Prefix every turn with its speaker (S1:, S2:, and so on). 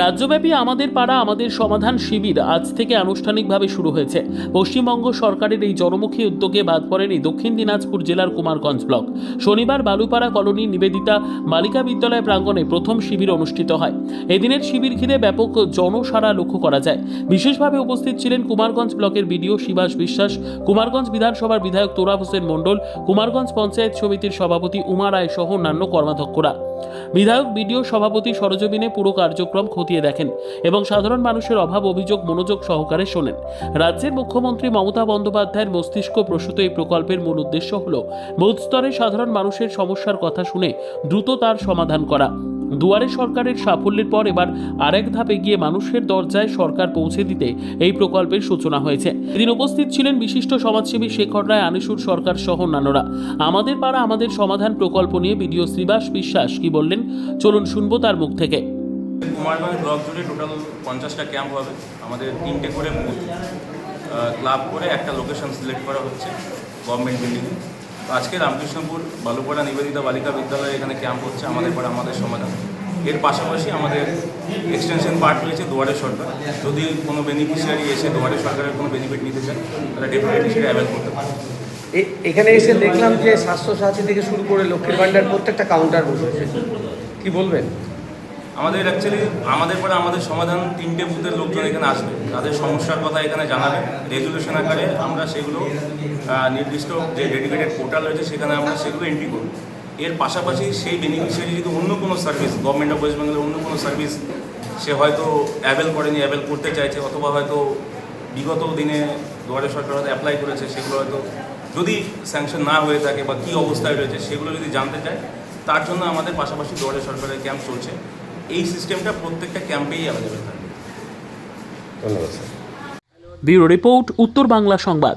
S1: রাজ্যব্যাপী আমাদের পাড়া, আমাদের সমাধান শিবির আজ থেকে আনুষ্ঠানিকভাবে শুরু হয়েছে। পশ্চিমবঙ্গ সরকারের এই জনমুখী উদ্যোগে বাদ পড়েনি দক্ষিণ দিনাজপুর জেলার কুমারগঞ্জ ব্লক। শনিবার বালুপাড়া কলোনি নিবেদিতা বালিকা বিদ্যালয় প্রাঙ্গণে প্রথম শিবির অনুষ্ঠিত হয়। এদিনের শিবির ঘিরে ব্যাপক জনসারা লক্ষ্য করা যায়। বিশেষভাবে উপস্থিত ছিলেন কুমারগঞ্জ ব্লকের বিডিও শিবাস বিশ্বাস, কুমারগঞ্জ বিধানসভার বিধায়ক তোরাব হোসেন মণ্ডল, কুমারগঞ্জ পঞ্চায়েত সমিতির সভাপতি উমা রায় সহ অন্যান্য কর্মাধ্যক্ষরা। বিধায়ক বিডিও সভাপতি সরজমিনে পুরো কার্যক্রম খতিয়ে দেখেন এবং সাধারণ মানুষের অভাব, অভিযোগ, মনোযোগ সহকারে শোনেন। রাজ্যের মুখ্যমন্ত্রী মমতা বন্দ্যোপাধ্যায়ের মস্তিষ্ক প্রসূত এই প্রকল্পের মূল উদ্দেশ্য হল বুথ স্তরে সাধারণ মানুষের সমস্যার কথা শুনে দ্রুত তার সমাধান করা। দুয়ারে সরকারের সাফল্যের পর এবার আরেক ধাপে গিয়ে মানুষের দরজায় সরকার পৌঁছে দিতে এই প্রকল্পের সূচনা হয়েছে। এদিন উপস্থিত ছিলেন বিশিষ্ট সমাজসেবী শেখর রায়, আনিসুর সরকার সহ অন্যান্যরা। আমাদের পাড়া আমাদের সমাধান প্রকল্প নিয়ে বিডিও শ্রীবাস বিশ্বাস কি বললেন, চলুন শুনব তার মুখ থেকে।
S2: কুমারগঞ্জ ব্লক জুড়ে টোটাল পঞ্চাশটা ক্যাম্প হবে। আমাদের তিনটে করে ক্লাব করে একটা লোকেশন সিলেক্ট করা হচ্ছে, গভর্নমেন্ট বিল্ডিংয়ে তো আজকে রামকৃষ্ণপুর বালুপাড়া নিবেদিতা বালিকা বিদ্যালয়ে এখানে ক্যাম্প হচ্ছে, আমাদের পরে আমাদের সমাধান। এর পাশাপাশি আমাদের এক্সটেনশন পার্ট রয়েছে দুয়ারে সরকার। যদি কোনো বেনিফিশিয়ারি এসে দুয়ারে সরকারের কোনো বেনিফিট নিতে চান তারা ডেফিনেটলি সেটা অ্যাভেল করতে পারে।
S3: এখানে এসে দেখলাম যে স্বাস্থ্যসাথী থেকে শুরু করে লক্ষ্মীর ভাণ্ডার প্রত্যেকটা কাউন্টার বসেছে। কি বলবেন?
S2: আমাদের অ্যাকচুয়ালি আমাদের পরে আমাদের সমাধান তিনটে বুথের লোকজন এখানে আসবে। তাদের সমস্যার কথা এখানে জানাবে। রেজলিউশন আকারে আমরা সেগুলো নির্দিষ্ট যে ডেডিকেটেড পোর্টাল রয়েছে সেখানে আমরা সেগুলো এন্ট্রি করব। এর পাশাপাশি সেই বেনিফিশিয়ারি যদি অন্য কোনো সার্ভিস গভর্নমেন্ট অফ ওয়েস্ট বেঙ্গলের অন্য কোনো সার্ভিস সে হয়তো অ্যাভেল করেনি অ্যাভেল করতে চাইছে, অথবা হয়তো বিগত দিনে দুয়ারে সরকার হয়তো অ্যাপ্লাই করেছে, সেগুলো হয়তো যদি স্যাংশন না হয়ে থাকে বা কী অবস্থায় রয়েছে, সেগুলো যদি জানতে চায়, তার জন্য আমাদের পাশাপাশি দুয়ারে সরকারের ক্যাম্প চলছে। এই সিস্টেমটা প্রত্যেকটা ক্যাম্পেই অ্যাভেলেবেল থাকবে
S3: ধন্যবাদ স্যার।
S1: ব্যুরো রিপোর্ট উত্তর বাংলা সংবাদ।